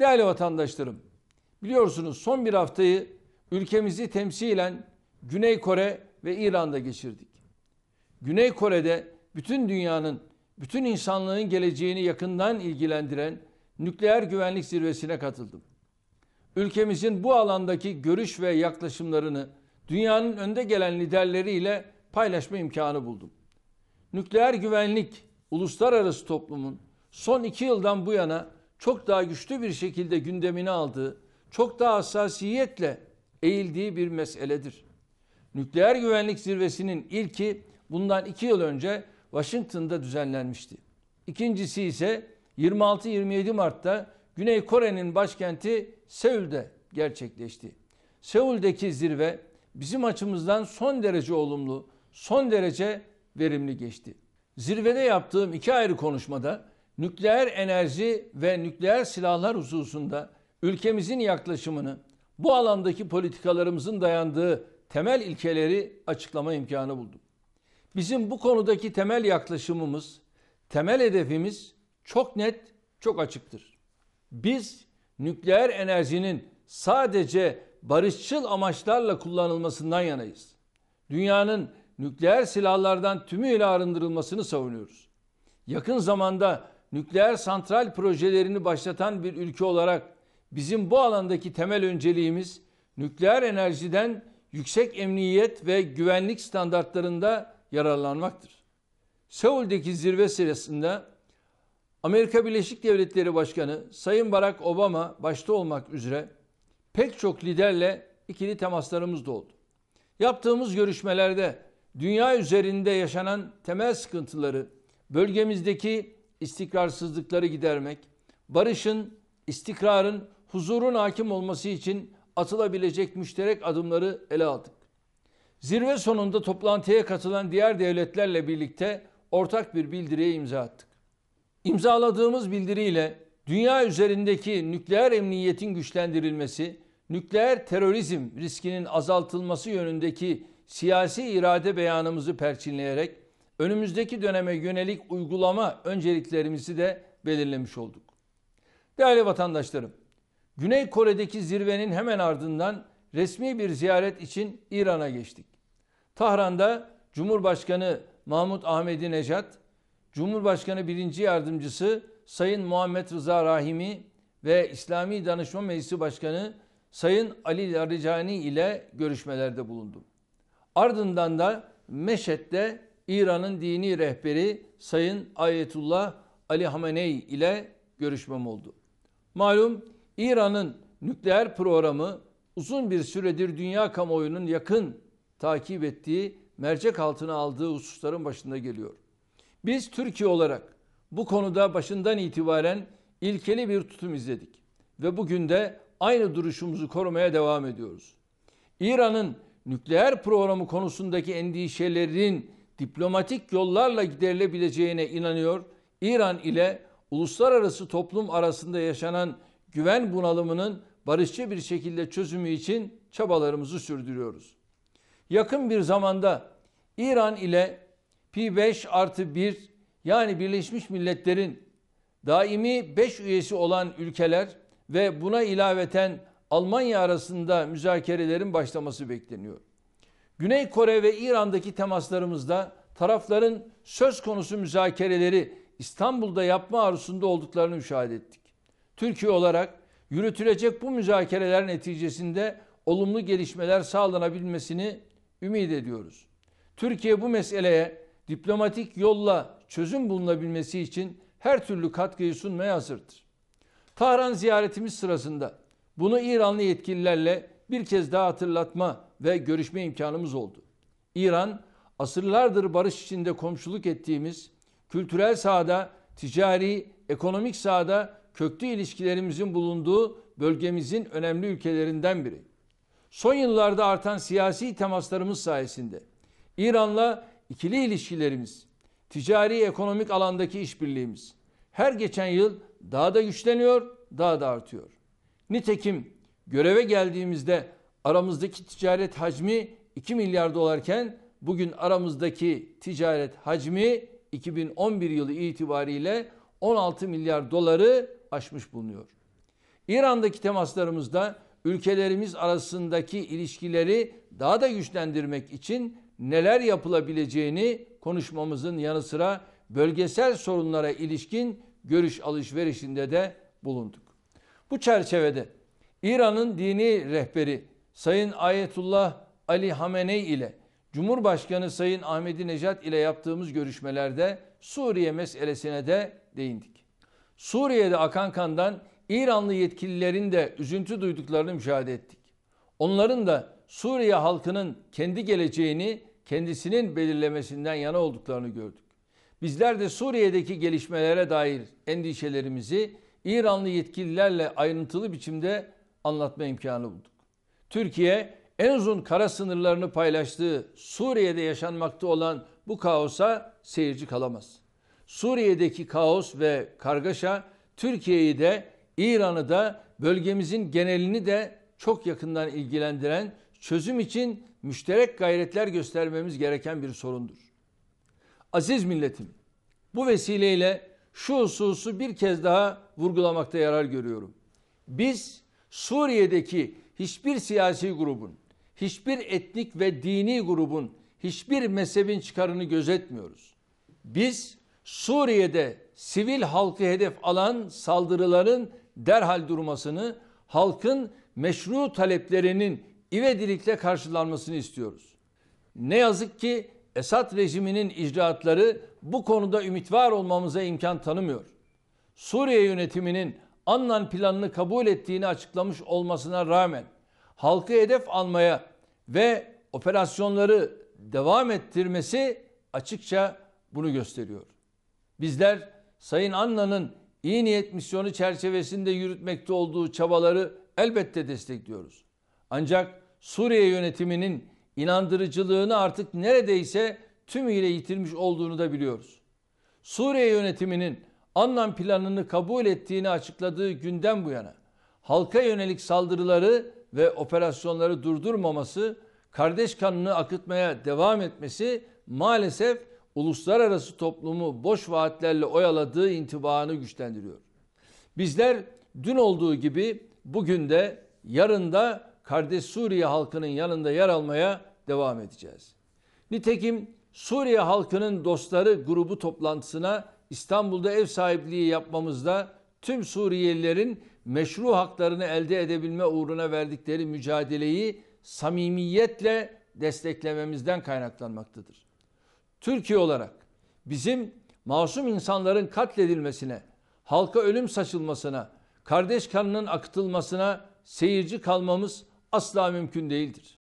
Değerli vatandaşlarım, biliyorsunuz son bir haftayı ülkemizi temsilen Güney Kore ve İran'da geçirdik. Güney Kore'de bütün dünyanın, bütün insanlığın geleceğini yakından ilgilendiren nükleer güvenlik zirvesine katıldım. Ülkemizin bu alandaki görüş ve yaklaşımlarını dünyanın önde gelen liderleriyle paylaşma imkanı buldum. Nükleer güvenlik uluslararası toplumun son iki yıldan bu yana çok daha güçlü bir şekilde gündemine aldığı, çok daha hassasiyetle eğildiği bir meseledir. Nükleer güvenlik zirvesinin ilki bundan iki yıl önce Washington'da düzenlenmişti. İkincisi ise 26-27 Mart'ta Güney Kore'nin başkenti Seul'de gerçekleşti. Seul'deki zirve bizim açımızdan son derece olumlu, son derece verimli geçti. Zirvede yaptığım iki ayrı konuşmada nükleer enerji ve nükleer silahlar hususunda ülkemizin yaklaşımını, bu alandaki politikalarımızın dayandığı temel ilkeleri açıklama imkanı buldum. Bizim bu konudaki temel yaklaşımımız, temel hedefimiz çok net, çok açıktır. Biz nükleer enerjinin sadece barışçıl amaçlarla kullanılmasından yanayız. Dünyanın nükleer silahlardan tümüyle arındırılmasını savunuyoruz. Yakın zamanda nükleer santral projelerini başlatan bir ülke olarak bizim bu alandaki temel önceliğimiz nükleer enerjiden yüksek emniyet ve güvenlik standartlarında yararlanmaktır. Seul'deki zirve sırasında Amerika Birleşik Devletleri Başkanı Sayın Barack Obama başta olmak üzere pek çok liderle ikili temaslarımız da oldu. Yaptığımız görüşmelerde dünya üzerinde yaşanan temel sıkıntıları, bölgemizdeki istikrarsızlıkları gidermek, barışın, istikrarın, huzurun hakim olması için atılabilecek müşterek adımları ele aldık. Zirve sonunda toplantıya katılan diğer devletlerle birlikte ortak bir bildiriye imza attık. İmzaladığımız bildiriyle dünya üzerindeki nükleer emniyetin güçlendirilmesi, nükleer terörizm riskinin azaltılması yönündeki siyasi irade beyanımızı perçinleyerek önümüzdeki döneme yönelik uygulama önceliklerimizi de belirlemiş olduk. Değerli vatandaşlarım, Güney Kore'deki zirvenin hemen ardından resmi bir ziyaret için İran'a geçtik. Tahran'da Cumhurbaşkanı Mahmut Ahmedi Nejat, Cumhurbaşkanı birinci yardımcısı Sayın Muhammed Rıza Rahimi ve İslami Danışma Meclisi Başkanı Sayın Ali Laricani ile görüşmelerde bulundum. Ardından da Meşet'te İran'ın dini rehberi Sayın Ayetullah Ali Hamenei ile görüşmem oldu. Malum İran'ın nükleer programı uzun bir süredir dünya kamuoyunun yakın takip ettiği, mercek altına aldığı hususların başında geliyor. Biz Türkiye olarak bu konuda başından itibaren ilkeli bir tutum izledik ve bugün de aynı duruşumuzu korumaya devam ediyoruz. İran'ın nükleer programı konusundaki endişelerin diplomatik yollarla giderilebileceğine inanıyor. İran ile uluslararası toplum arasında yaşanan güven bunalımının barışçı bir şekilde çözümü için çabalarımızı sürdürüyoruz. Yakın bir zamanda İran ile P5 artı 1 yani Birleşmiş Milletler'in daimi 5 üyesi olan ülkeler ve buna ilaveten Almanya arasında müzakerelerin başlaması bekleniyor. Güney Kore ve İran'daki temaslarımızda tarafların söz konusu müzakereleri İstanbul'da yapma arzusunda olduklarını müşahede ettik. Türkiye olarak yürütülecek bu müzakereler neticesinde olumlu gelişmeler sağlanabilmesini ümit ediyoruz. Türkiye bu meseleye diplomatik yolla çözüm bulunabilmesi için her türlü katkıyı sunmaya hazırdır. Tahran ziyaretimiz sırasında bunu İranlı yetkililerle bir kez daha hatırlatma ve görüşme imkanımız oldu. İran, asırlardır barış içinde komşuluk ettiğimiz, kültürel sahada, ticari, ekonomik sahada köklü ilişkilerimizin bulunduğu bölgemizin önemli ülkelerinden biri. Son yıllarda artan siyasi temaslarımız sayesinde İran'la ikili ilişkilerimiz, ticari ekonomik alandaki işbirliğimiz her geçen yıl daha da güçleniyor, daha da artıyor. Nitekim göreve geldiğimizde aramızdaki ticaret hacmi 2 milyar dolarken bugün aramızdaki ticaret hacmi 2011 yılı itibariyle 16 milyar doları aşmış bulunuyor. İran'daki temaslarımızda ülkelerimiz arasındaki ilişkileri daha da güçlendirmek için neler yapılabileceğini konuşmamızın yanı sıra bölgesel sorunlara ilişkin görüş alışverişinde de bulunduk. Bu çerçevede İran'ın dini rehberi Sayın Ayetullah Ali Hamenei ile Cumhurbaşkanı Sayın Ahmedi Necat ile yaptığımız görüşmelerde Suriye meselesine de değindik. Suriye'de akan kandan İranlı yetkililerin de üzüntü duyduklarını müşahede ettik. Onların da Suriye halkının kendi geleceğini kendisinin belirlemesinden yana olduklarını gördük. Bizler de Suriye'deki gelişmelere dair endişelerimizi İranlı yetkililerle ayrıntılı biçimde anlatma imkanı bulduk. Türkiye en uzun kara sınırlarını paylaştığı Suriye'de yaşanmakta olan bu kaosa seyirci kalamaz. Suriye'deki kaos ve kargaşa Türkiye'yi de İran'ı da bölgemizin genelini de çok yakından ilgilendiren çözüm için müşterek gayretler göstermemiz gereken bir sorundur. Aziz milletim, bu vesileyle şu hususu bir kez daha vurgulamakta yarar görüyorum. Biz Suriye'deki hiçbir siyasi grubun, hiçbir etnik ve dini grubun, hiçbir mezhebin çıkarını gözetmiyoruz. Biz Suriye'de sivil halkı hedef alan saldırıların derhal durmasını, halkın meşru taleplerinin ivedilikle karşılanmasını istiyoruz. Ne yazık ki Esad rejiminin icraatları bu konuda ümit var olmamıza imkan tanımıyor. Suriye yönetiminin Annan planını kabul ettiğini açıklamış olmasına rağmen halkı hedef almaya ve operasyonları devam ettirmesi açıkça bunu gösteriyor. Bizler Sayın Anna'nın iyi niyet misyonu çerçevesinde yürütmekte olduğu çabaları elbette destekliyoruz. Ancak Suriye yönetiminin inandırıcılığını artık neredeyse tümüyle yitirmiş olduğunu da biliyoruz. Suriye yönetiminin Annan planını kabul ettiğini açıkladığı günden bu yana halka yönelik saldırıları ve operasyonları durdurmaması, kardeş kanını akıtmaya devam etmesi maalesef uluslararası toplumu boş vaatlerle oyaladığı intibaını güçlendiriyor. Bizler dün olduğu gibi bugün de yarın da kardeş Suriye halkının yanında yer almaya devam edeceğiz. Nitekim Suriye halkının dostları grubu toplantısına İstanbul'da ev sahipliği yapmamızda tüm Suriyelilerin meşru haklarını elde edebilme uğruna verdikleri mücadeleyi samimiyetle desteklememizden kaynaklanmaktadır. Türkiye olarak bizim masum insanların katledilmesine, halka ölüm saçılmasına, kardeş kanının akıtılmasına seyirci kalmamız asla mümkün değildir.